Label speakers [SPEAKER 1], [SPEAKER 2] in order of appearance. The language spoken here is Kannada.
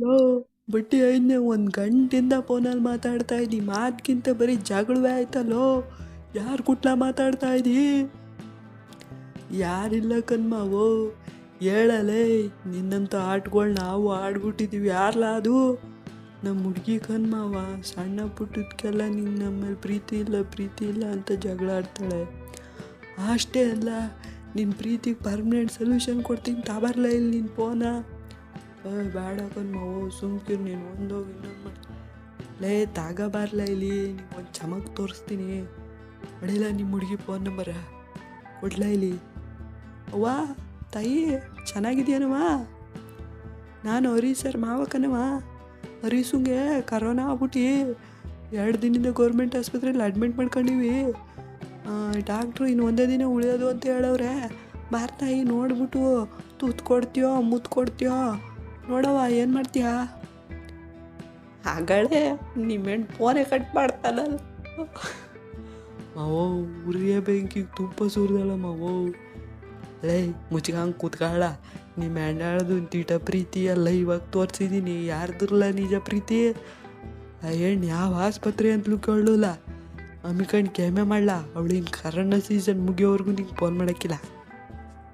[SPEAKER 1] ಲೋ, ಬಟ್ಟಿ ಐದನೇ ಒಂದು ಗಂಟೆಯಿಂದ ಫೋನಲ್ಲಿ ಮಾತಾಡ್ತಾ ಇದ್ದಿ. ಮಾತ್ಗಿಂತ ಬರೀ ಜಗಳವೇ ಆಯ್ತಲ್ಲೋ ಯಾರು ಕುಟ್ಲ ಮಾತಾಡ್ತಾ ಇದ್ದಿ? ಯಾರಿಲ್ಲ ಕಣ್ಮಾವು? ಹೇಳಲೇ ನಿನ್ನಂಥ ಆಟಗಳು ನಾವು ಆಡ್ಬಿಟ್ಟಿದ್ದೀವಿ ಯಾರಲ್ಲ ಅದು? ನಮ್ಮ ಹುಡುಗಿ ಕಣ್ಮಾವ, ಸಣ್ಣ ಪುಟ್ಟದಕ್ಕೆಲ್ಲ ನಿಂಗೆ ನಮ್ಮ ಮೇಲೆ ಪ್ರೀತಿ ಇಲ್ಲ ಪ್ರೀತಿ ಇಲ್ಲ ಅಂತ ಜಗಳ ಆಡ್ತಾಳೆ ಅಷ್ಟೇ ಅಲ್ಲ ನಿನ್ನ ಪ್ರೀತಿಗೆ ಪರ್ಮನೆಂಟ್ ಸೊಲ್ಯೂಷನ್ ಕೊಡ್ತೀನಿ. ತಬರ್ಲ ಇಲ್ಲಿ ನಿನ್ನ ಫೋನ. ಬೇಡ ಕಣ್ಮಾವು ಸುಮ್ಕಿರು ನೀನು. ಒಂದೋಗಿ ಇನ್ನೊಂದು ಮಾಡಿ. ಲೇ ತಾಗಬಾರ್ಲ ಇಲ್ಲಿ. ನಿಮ್ಗೆ ಒಂದು ಚಮಕ್ ತೋರಿಸ್ತೀನಿ. ಅಡಿಲ್ಲ ನಿಮ್ಮ ಹುಡುಗಿ ಫೋನ್ ನಂಬರ. ಕೊಡ್ಲ ಇಲ್ಲಿ? ಅವ್ವ, ತಾಯಿ ಚೆನ್ನಾಗಿದೆಯನವ ನಾನು ಹರಿ ಸರ್ ಮಾವಕ್ಕನವ ಹರೀಸುಂಗೆ ಕರೋನಾ ಆಗ್ಬಿಟ್ಟು. ಎರಡು ದಿನದಿಂದ ಗೌರ್ಮೆಂಟ್ ಆಸ್ಪತ್ರೆಯಲ್ಲಿ ಅಡ್ಮಿಟ್ ಮಾಡ್ಕೊಂಡಿವಿ. ಡಾಕ್ಟ್ರು ಇನ್ನು ಒಂದೇ ದಿನ ಉಳಿಯೋದು ಅಂತ ಹೇಳವ್ರೆ. ಬಾರ್ತಾಯಿ ನೋಡ್ಬಿಟ್ಟು ತುತ್ತು ಕೊಡ್ತೀಯೋ ಮುತ್ತು ಕೊಡ್ತೀಯೋ ನೋಡವ್ವ, ಏನು ಮಾಡ್ತೀಯಾ? ಹಾಗಳೇ ನಿಮ್ಮ ಹೆಣ್ಣು ಫೋನೇ ಕಟ್ ಮಾಡ್ತಾನಲ್ಲ. ಮಾವೋ, ಉರಿಯ ಬೆಂಕಿಗೆ ತುಪ್ಪ ಸುರಿದಲ್ಲ ಮಾವೋ. ಲೇ ಮುಚ್ಕಂಗೆ ಕೂತ್ಕೊಳ್ಳ. ನಿಮ್ಮ ಹೆಣ್ಣಾಳದು ತೀಟ ಪ್ರೀತಿ ಅಲ್ಲ ಇವಾಗ ತೋರಿಸಿದ್ದೀನಿ ಯಾರ್ದಿರಲ್ಲ ನಿಜ ಪ್ರೀತಿ? ಆ ಹೆಣ್ಣು ಯಾವ ಆಸ್ಪತ್ರೆ ಅಂತಲೂ ಕೇಳಲ್ಲ. ಅಮ್ಮಿಕಂಡು ಕೆಮ್ಮೆ ಮಾಡಲ ಹಿಂಗೆ ಕರೋನಾ ಸೀಸನ್ ಮುಗಿಯೋವರೆಗೂ ನಿಂಗೆ ಫೋನ್ ಮಾಡೋಕ್ಕಿಲ್ಲ.